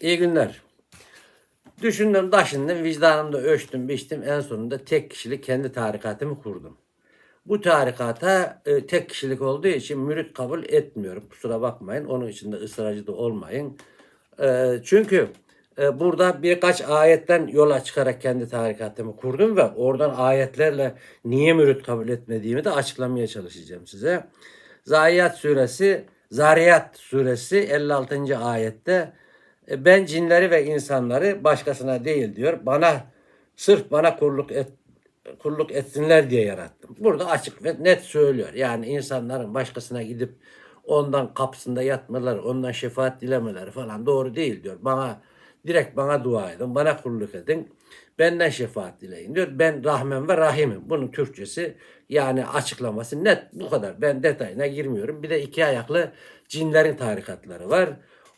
İyi günler. Düşündüm, taşındım, vicdanımda ölçtüm, biçtim. En sonunda tek kişilik kendi tarikatımı kurdum. Bu tarikata e, tek kişilik olduğu için mürit kabul etmiyorum. Kusura bakmayın. Onun için de ısrarcı da olmayın. E, çünkü e, burada birkaç ayetten yola çıkarak kendi tarikatımı kurdum ve oradan ayetlerle niye mürit kabul etmediğimi de açıklamaya çalışacağım size. Zariyat suresi Zariyat suresi 56. ayette ben cinleri ve insanları başkasına değil diyor. Bana sırf bana kulluk et, kulluk etsinler diye yarattım. Burada açık ve net söylüyor. Yani insanların başkasına gidip ondan kapısında yatmaları, ondan şefaat dilemeleri falan doğru değil diyor. Bana direkt bana dua edin, bana kulluk edin. Benden şefaat dileyin diyor. Ben Rahmen ve Rahim'im. Bunun Türkçesi yani açıklaması net bu kadar. Ben detayına girmiyorum. Bir de iki ayaklı cinlerin tarikatları var.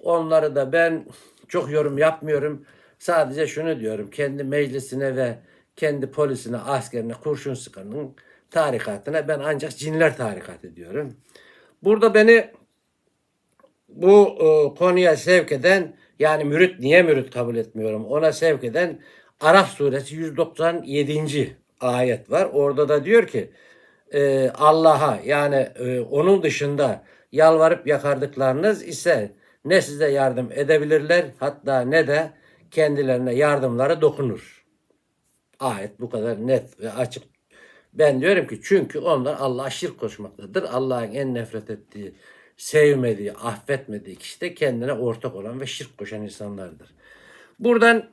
Onları da ben çok yorum yapmıyorum. Sadece şunu diyorum. Kendi meclisine ve kendi polisine, askerine kurşun sıkanın tarikatına ben ancak cinler tarikat diyorum. Burada beni bu e, konuya sevk eden yani mürit niye mürit kabul etmiyorum ona sevk eden Araf suresi 197. ayet var. Orada da diyor ki e, Allah'a yani e, onun dışında yalvarıp yakardıklarınız ise ne size yardım edebilirler hatta ne de kendilerine yardımları dokunur. Ayet bu kadar net ve açık. Ben diyorum ki çünkü onlar Allah'a şirk koşmaktadır. Allah'ın en nefret ettiği, sevmediği, affetmediği kişi de kendine ortak olan ve şirk koşan insanlardır. Buradan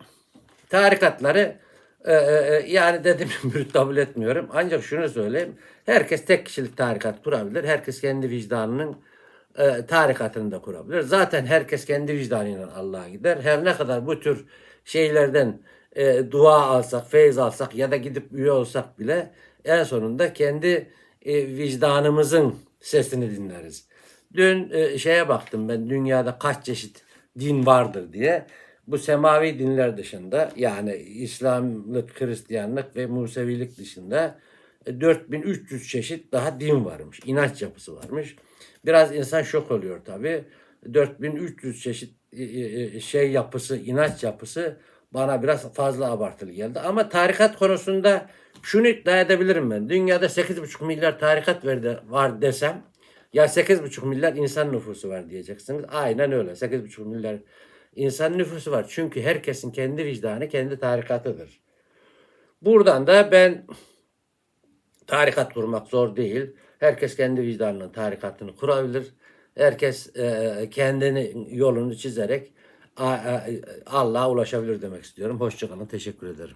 tarikatları e, e, yani dedim mürit kabul etmiyorum. Ancak şunu söyleyeyim. Herkes tek kişilik tarikat kurabilir. Herkes kendi vicdanının e, tarikatını da kurabilir. Zaten herkes kendi vicdanıyla Allah'a gider. Her ne kadar bu tür şeylerden e, dua alsak, feyiz alsak ya da gidip üye olsak bile en sonunda kendi e, vicdanımızın sesini dinleriz. Dün e, şeye baktım ben dünyada kaç çeşit din vardır diye. Bu semavi dinler dışında yani İslamlık, Hristiyanlık ve Musevilik dışında 4300 çeşit daha din varmış. İnanç yapısı varmış. Biraz insan şok oluyor tabii. 4300 çeşit e, e, şey yapısı, inanç yapısı bana biraz fazla abartılı geldi. Ama tarikat konusunda şunu iddia edebilirim ben. Dünyada 8,5 milyar tarikat var desem ya 8,5 milyar insan nüfusu var diyeceksiniz. Aynen öyle. 8,5 milyar insan nüfusu var. Çünkü herkesin kendi vicdanı kendi tarikatıdır. Buradan da ben tarikat kurmak zor değil. Herkes kendi vicdanının tarikatını kurabilir. Herkes e, kendini yolunu çizerek Allah'a ulaşabilir demek istiyorum. Hoşçakalın. Teşekkür ederim.